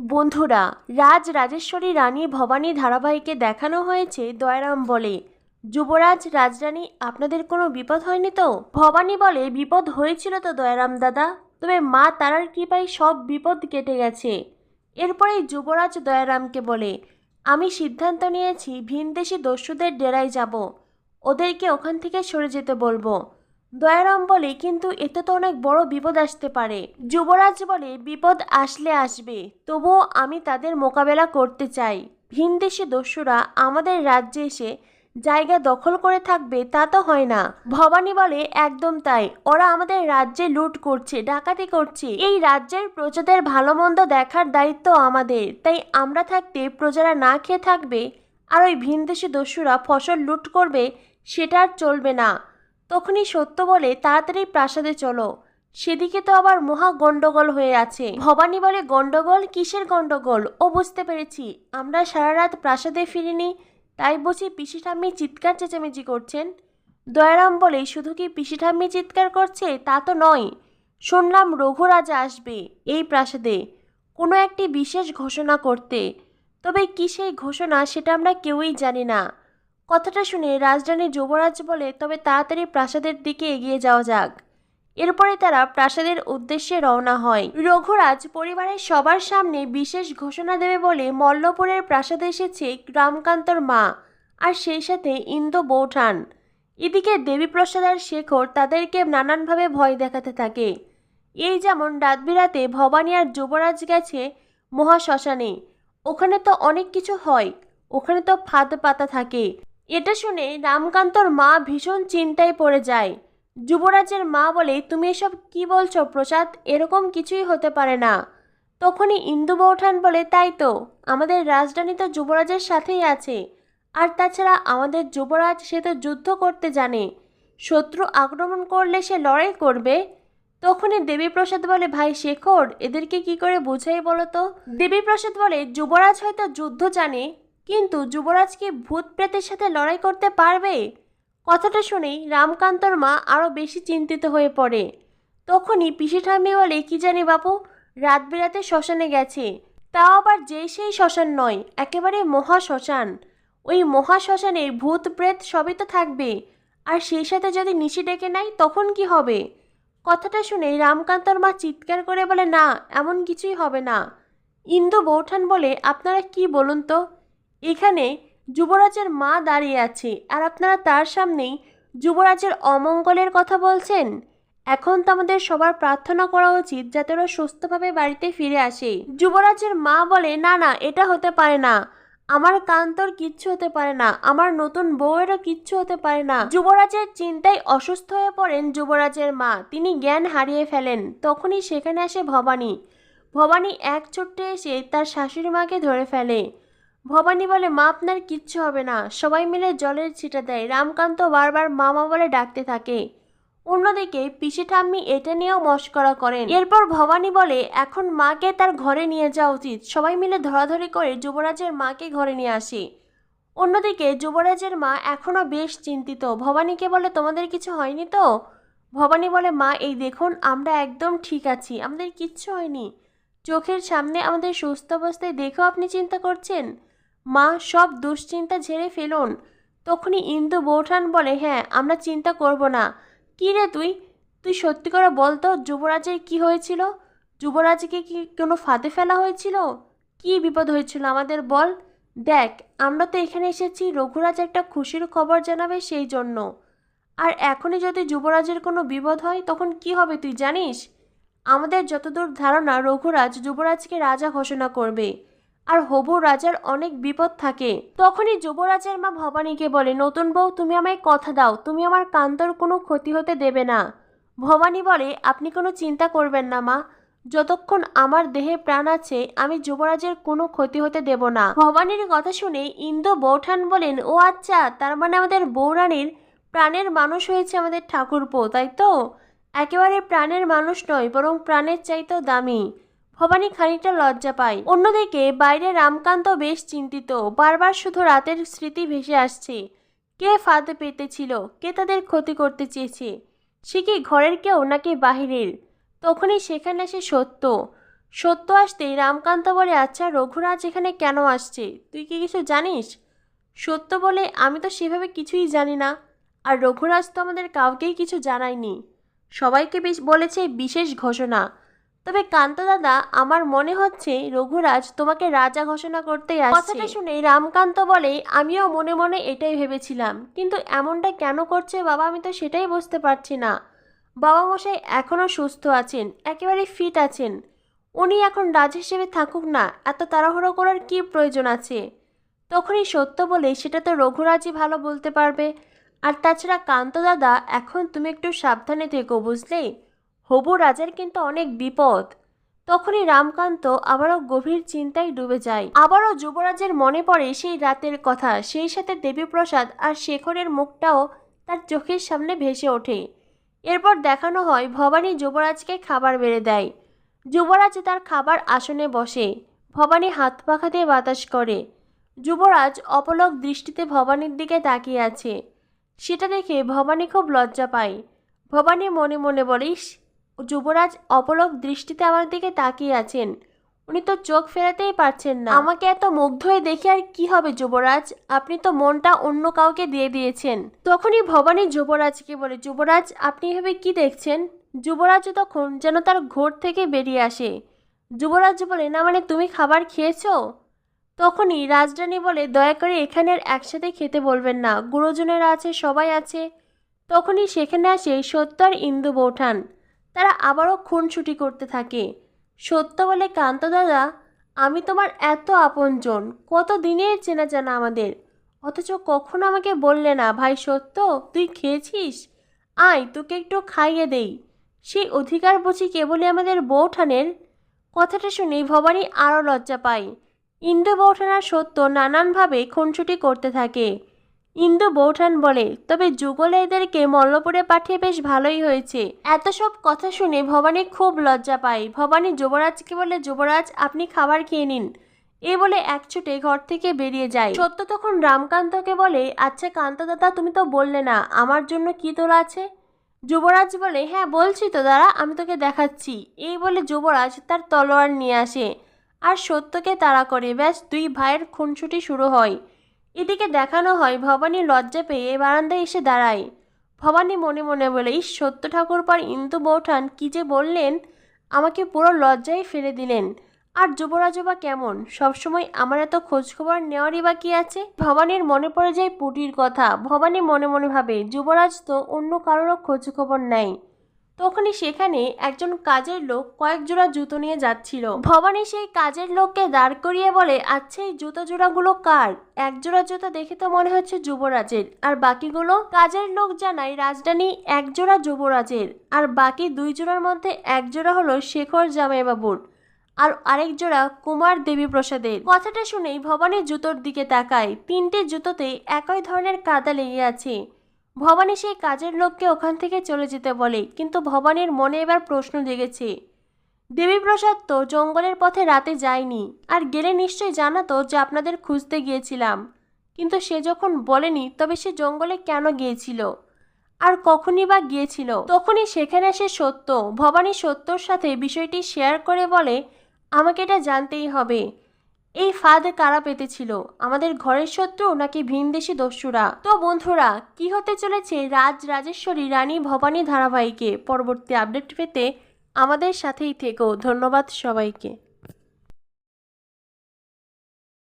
বন্ধুরা, রাজ রাজেশ্বরী রানী ভবানী ধারাবাহিকে দেখানো হয়েছে দয়ারাম বলে। যুবরাজ, রাজরানী, আপনাদের কোনো বিপদ হয়নি তো? ভবানী বলে, বিপদ হয়েছিল তো দয়ারাম দাদা। তবে মা তারার কৃপায় সব বিপদ কেটে গেছে। এরপরেই যুবরাজ দয়ারামকে বলে, আমি সিদ্ধান্ত নিয়েছি, ভিনদেশি দস্যুদের ডেরায় যাব। ওদেরকে ওখান থেকে সরে যেতে বলব। দয়ারাম বলে, কিন্তু এতে তো অনেক বড় বিপদ আসতে পারে। যুবরাজ বলে, বিপদ আসলে আসবে। তবুও আমি তাদের মোকাবেলা করতে চাই। ভিনদেশি দস্যুরা আমাদের রাজ্যে এসে জায়গা দখল করে থাকবে, তা তো হয় না। ভবানী বলে, একদম তাই। ওরা আমাদের রাজ্যে লুট করছে, ডাকাতি করছে। এই রাজ্যের প্রজাদের ভালো মন্দ দেখার দায়িত্ব আমাদের। তাই আমরা থাকতে প্রজারা না খেয়ে থাকবে। আর ওই ভিনদেশি দস্যুরা ফসল লুট করবে, সেটা আর চলবে না। তখনই সত্য বলে তাড়াতাড়ি প্রাসাদে চলো। সেদিকে তো আবার মহা গন্ডগোল হয়ে আছে। ভবানী বলে গন্ডগোল কিসের গন্ডগোল ও বুঝতে পেরেছি। আমরা সারা রাত প্রাসাদে ফিরিনি, তাই বুঝি পিসি ঠাম্মি চিৎকার চেঁচামেচি করছেন। দয়ারাম বলে, শুধু কি পিসি ঠাম্মি চিৎকার করছে? তা তো নয়। শুনলাম রঘুরাজা আসবে এই প্রাসাদে। কোনো একটি বিশেষ ঘোষণা করতে। তবে কি সেই ঘোষণা সেটা আমরা কেউই জানি না। কথাটা শুনে রাজরানী যুবরাজ বলে, তবে তাড়াতাড়ি প্রাসাদের দিকে এগিয়ে যাওয়া যাক। এরপরে তারা প্রাসাদের উদ্দেশ্যে রওনা হয়। রঘুরাজ পরিবারের সবার সামনে বিশেষ ঘোষণা দেবে বলে মল্লপুরের প্রাসাদে এসেছে রামকান্তর মা আর সেই সাথে ইন্দ্র বৌঠান। এদিকে দেবীপ্রসাদ আর শেখর তাদেরকে নানানভাবে ভয় দেখাতে থাকে। এই যেমন রাত বিরাতে ভবানী আর যুবরাজ গেছে মহাশ্মশানে। ওখানে তো অনেক কিছু হয়, ওখানে তো ফাঁদ পাতা থাকে। এটা শুনে রামকান্তর মা ভীষণ চিন্তায় পড়ে যায়। যুবরাজের মা বলে, তুমি এসব কি বলছো প্রসাদ? এরকম কিছুই হতে পারে না। তখনই ইন্দু বৌঠান বলে, তাই তো, আমাদের রাজধানী তো যুবরাজের সাথেই আছে। আর তাছাড়া আমাদের যুবরাজ, সে তো যুদ্ধ করতে জানে। শত্রু আক্রমণ করলে সে লড়াই করবে? তখনই দেবীপ্রসাদ বলে, ভাই শেখর, এদেরকে কি করে বুঝাই বলো তো? দেবীপ্রসাদ বলে, যুবরাজ হয়তো যুদ্ধ জানে কিন্তু যুবরাজ কি ভূত প্রেতের সাথে লড়াই করতে পারবে? কথাটা শুনেই রামকান্তর মা আরও বেশি চিন্তিত হয়ে পড়ে। তখনই পিসি ঠাম্মি বলে, কি জানি বাপু, রাত বেরাতে শ্মশানে গেছে। তাও আবার যে সেই শ্মশান নয়, একেবারে মহা শ্মশান। ওই মহা শ্মশানে ভূত প্রেত সবই তো থাকবে। আর সেই সাথে যদি নিশি ডেকে নেয়, তখন কি হবে? কথাটা শুনে রামকান্তর মা চিৎকার করে বলে, না, এমন কিছুই হবে না। ইন্দু বৌঠান বলে, আপনারা কি বলুন তো? এখানে যুবরাজের মা দাঁড়িয়ে আছে আর আপনারা তার সামনেই যুবরাজের অমঙ্গলের কথা বলছেন। এখন তো আমাদের সবার প্রার্থনা করা উচিত যাতে ওরা সুস্থভাবে বাড়িতে ফিরে আসে। যুবরাজের মা বলে, না না, এটা হতে পারে না। আমার কান্তর কিচ্ছু হতে পারে না। আমার নতুন বউয়েরও কিচ্ছু হতে পারে না। যুবরাজের চিন্তায় অসুস্থ হয়ে পড়েন যুবরাজের মা। তিনি জ্ঞান হারিয়ে ফেলেন। তখনই সেখানে আসে ভবানী। ভবানী এক ছোট্টে এসে তার শাশুড়ি মাকে ধরে ফেলে। ভবানী বলে, মা, আপনার কিচ্ছু হবে না। সবাই মিলে জলের ছিটা দেয়। রামকান্ত বারবার মামা বলে ডাকতে থাকে। অন্যদিকে পিসি ঠাম্মি এটা নিয়েও মস্করা করেন। এরপর ভবানী বলে, এখন মাকে তার ঘরে নিয়ে যাওয়া উচিত। সবাই মিলে ধরাধরি করে যুবরাজের মাকে ঘরে নিয়ে আসে। অন্যদিকে যুবরাজের মা এখনও বেশ চিন্তিত। ভবানীকে বলে, তোমাদের কিছু হয়নি তো? ভবানী বলে, মা, এই দেখুন, আমরা একদম ঠিক আছি। আমাদের কিচ্ছু হয়নি। চোখের সামনে আমাদের সুস্থ অবস্থায় দেখেও আপনি চিন্তা করছেন? মা সব দুশ্চিন্তা ঝেড়ে ফেলুন। তখনই ইন্দু বৌঠান বলে হ্যাঁ আমরা চিন্তা করব না। কী রে তুই? তুই সত্যি করে বল তো, যুবরাজের কি হয়েছিল? যুবরাজকে কি কোনো ফাঁদে ফেলা হয়েছিল? কি বিপদ হয়েছিল আমাদের বল? দেখ, আমরা তো এখানে এসেছি, রঘুরাজ একটা খুশির খবর জানাবে সেই জন্য। আর এখনই যদি যুবরাজের কোনো বিপদ হয়, তখন কি হবে তুই জানিস? আমাদের যতদূর ধারণা, রঘুরাজ যুবরাজকে রাজা ঘোষণা করবে। আর হবু রাজার অনেক বিপদ থাকে। তখনই যুবরাজের মা ভবানীকে বলে, নতুন বউ, তুমি আমায় কথা দাও। তুমি আমার কান্তর কোনো ক্ষতি হতে দেবে না। ভবানী বলে, আপনি কোনো চিন্তা করবেন না মা। যতক্ষণ আমার দেহে প্রাণ আছে, আমি যুবরাজের কোনো ক্ষতি হতে দেব না। ভবানীর কথা শুনে ইন্দু বৌঠান বলেন, ও আচ্ছা তার মানে আমাদের বৌরানীর প্রাণের মানুষ হয়েছে আমাদের ঠাকুরপো, তাই তো? একেবারে প্রাণের মানুষ নয়, বরং প্রাণের চাইতেও দামি। ভবানী খানিকটা লজ্জা পায়। অন্যদিকে বাইরে রামকান্ত বেশ চিন্তিত। বারবার শুধু রাতের স্মৃতি ভেসে আসছে। কে ফাঁদে পেতেছিল? কে তাদের ক্ষতি করতে চেয়েছে? সে কি ঘরের কেউ নাকি বাহিরের? তখনই সেখানে আসে সত্য। সত্য আসতেই রামকান্ত বলে আচ্ছা রঘুরাজ এখানে কেন আসছে? তুই কি কিছু জানিস? সত্য বলে, আমি তো সেভাবে কিছুই জানি না। আর রঘুরাজ তো আমাদের কাউকেই কিছু জানায়নি। সবাইকে বেশ বলেছে বিশেষ ঘোষণা। তবে কান্ত দাদা, আমার মনে হচ্ছে রঘুরাজ তোমাকে রাজা ঘোষণা করতে আসছে। কথাটা শুনে রামকান্ত বলে, আমিও মনে মনে এটাই ভেবেছিলাম। কিন্তু এমনটা কেন করছে বাবা, আমি তো সেটাই বুঝতে পারছি না। বাবা মশাই এখনও সুস্থ আছেন, একেবারে ফিট আছেন। উনি এখন রাজ হিসেবে থাকুক না, এত তাড়াহুড়ো করার কি প্রয়োজন আছে? তখনই সত্য বলে, সেটা তো রঘুরাজই ভালো বলতে পারবে। আর তাছাড়া কান্ত দাদা, এখন তুমি একটু সাবধানে থেকো, বুঝলে? হবু রাজার কিন্তু অনেক বিপদ। তখনই রামকান্ত আবারও গভীর চিন্তায় ডুবে যায়। আবারও যুবরাজের মনে পড়ে সেই রাতের কথা, সেই সাথে দেবীপ্রসাদ আর শেখরের মুখটাও তার চোখের সামনে ভেসে ওঠে। এরপর দেখানো হয়, ভবানী যুবরাজকে খাবার বেড়ে দেয়। যুবরাজ তার খাবার আসনে বসে, ভবানী হাত পাখা দিয়ে বাতাস করে। যুবরাজ অপলক দৃষ্টিতে ভবানীর দিকে তাকিয়ে আছে। সেটা দেখে ভবানী খুব লজ্জা পায়। ভবানী মনে মনে বলিস যুবরাজ অপলক দৃষ্টিতে আমার দিকে তাকিয়ে আছেন। উনি তো চোখ ফেরাতেই পারছেন না। আমাকে এত মুগ্ধ হয়ে দেখে আর কি হবে যুবরাজ? আপনি তো মনটা অন্য কাউকে দিয়ে দিয়েছেন। তখনই ভবানী যুবরাজকে বলে, যুবরাজ, আপনি এভাবে কি দেখছেন? যুবরাজ তখন যেন তার ঘোর থেকে বেরিয়ে আসে। যুবরাজ বলে, না মানে তুমি খাবার খেয়েছো? তখনই রাজরানী বলে, দয়া করে এখানে আর একসাথে খেতে বলবেন না। গুরুজনেরা আছে, সবাই আছে। তখনই সেখানে আসে সত্য আর ইন্দু বৌঠান। তারা আবারও খুনছুটি করতে থাকে। সত্য বলে কান্ত দাদা, আমি তোমার এত আপনজন, কত দিনের চেনা জানা আমাদের। অথচ কখনো আমাকে বললে না, ভাই, সত্য, তুই খেয়েছিস? আয়, তোকে একটু খাইয়ে দেই। সেই অধিকার বুঝি কেবলই আমাদের বৌঠানের কথাটা শুনে ভবানী আরও লজ্জা পায়। ইন্দু বৌঠানার সত্য নানানভাবে খুনছুটি করতে থাকে। ইন্দু বৌঠান বলে, তবে যুগল এদেরকে মল্লপুরে পাঠিয়ে বেশ ভালোই হয়েছে। এত সব কথা শুনে ভবানী খুব লজ্জা পায়। ভবানী, যুবরাজকে বলে, যুবরাজ, আপনি খাবার খেয়ে নিন। এ বলে এক ছুটে ঘর থেকে বেরিয়ে যায়। সত্য তখন রামকান্তকে বলে আচ্ছা কান্ত দাদা তুমি তো বললে না, আমার জন্য কি তোলা আছে? যুবরাজ বলে হ্যাঁ বলছি তো দাদা, আমি তোকে দেখাচ্ছি। এই বলে যুবরাজ তার তলোয়ার নিয়ে আসে। আর সত্যকে তাড়া করে, ব্যাস, দুই ভাইয়ের খুনছুটি শুরু হয়। এদিকে দেখানো হয়, ভবানী লজ্জা পেয়ে বারান্দায় এসে দাঁড়ায়। ভবানী মনে মনে বলে, ইস সত্য ঠাকুর পর ইন্দু বৌঠান, কি যে বললেন? আমাকে পুরো লজ্জায় ফেলে দিলেন। আর যুবরাজও বা কেমন? সবসময় আমার এত খোঁজখবর নেওয়ারই বা কি আছে? ভবানীর মনে পড়ে যায় পুটির কথা। ভবানী মনে মনে ভাবে, যুবরাজ তো অন্য কারোরও খোঁজখবর নেয়। তখনই সেখানে একজন কাজের লোক কয়েক জোড়া জুতো নিয়ে যাচ্ছিল। ভবানী সেই কাজের লোককে দাঁড় করিয়ে বলে আচ্ছা এই জুতো জোড়াগুলো কার? এক জোড়া জুতো দেখে তো মনে হচ্ছে যুবরাজের। আর বাকিগুলো? কাজের লোক জানায়, রাজধানী এক জোড়া যুবরাজের, আর বাকি দুই জোড়ার মধ্যে এক জোড়া হলো শেখর জামাইবাবুর, আর আরেক জোড়া কুমার দেবী প্রসাদের কথাটা শুনেই ভবানী জুতোর দিকে তাকায়। তিনটে জুতোতে একই ধরনের কাদা লেগে আছে। ভবানী সেই কাজের লোককে ওখান থেকে চলে যেতে বলে, কিন্তু ভবানীর মনে এবার প্রশ্ন জেগেছে। দেবীপ্রসাদ তো জঙ্গলের পথে রাতে যায়নি, আর গেলে নিশ্চয়ই জানাতো যে আপনাদের খুঁজতে গিয়েছিলাম। কিন্তু সে যখন বলেনি, তবে সে জঙ্গলে কেন গিয়েছিল? আর কখনই বা গিয়েছিল? তখনই সেখানে সে সত্য, ভবানী সত্যর সাথে বিষয়টি শেয়ার করে বলে, আমাকে এটা জানতেই হবে। এই ফাঁদ কারা পেতেছিল? আমাদের ঘরের শত্রু নাকি ভিনদেশি দস্যুরা? তো বন্ধুরা, কি হতে চলেছে রাজ রাজেশ্বরী রানী ভবানী ধারাবাহিকে? পরবর্তী আপডেট পেতে আমাদের সাথেই থেকো। ধন্যবাদ সবাইকে।